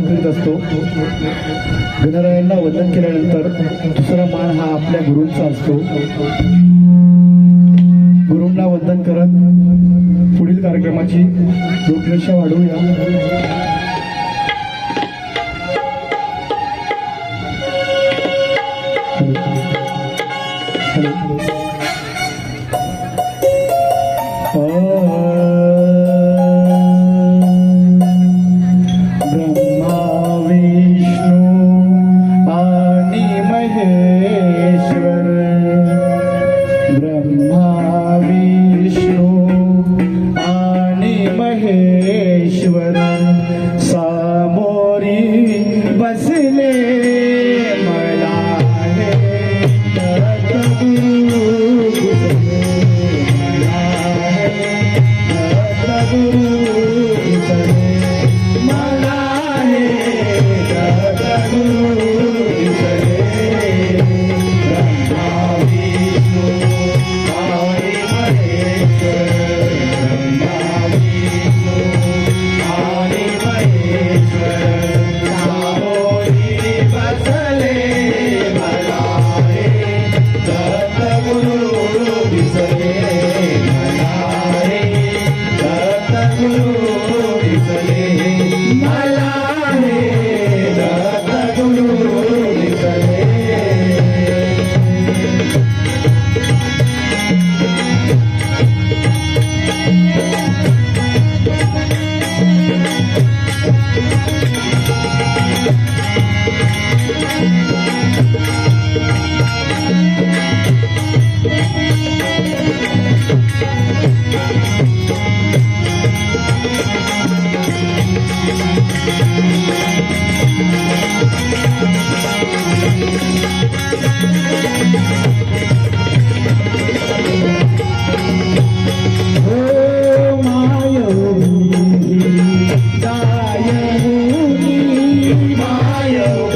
करीत असतो. गणरायांना वंदन केल्यानंतर दुसरा मान हा आपल्या गुरूंचा असतो. गुरूंना वंदन करत पुढील कार्यक्रमाची रूपरेषा वाढवूया. Thank you. हो मायवी गायवी मायवी you.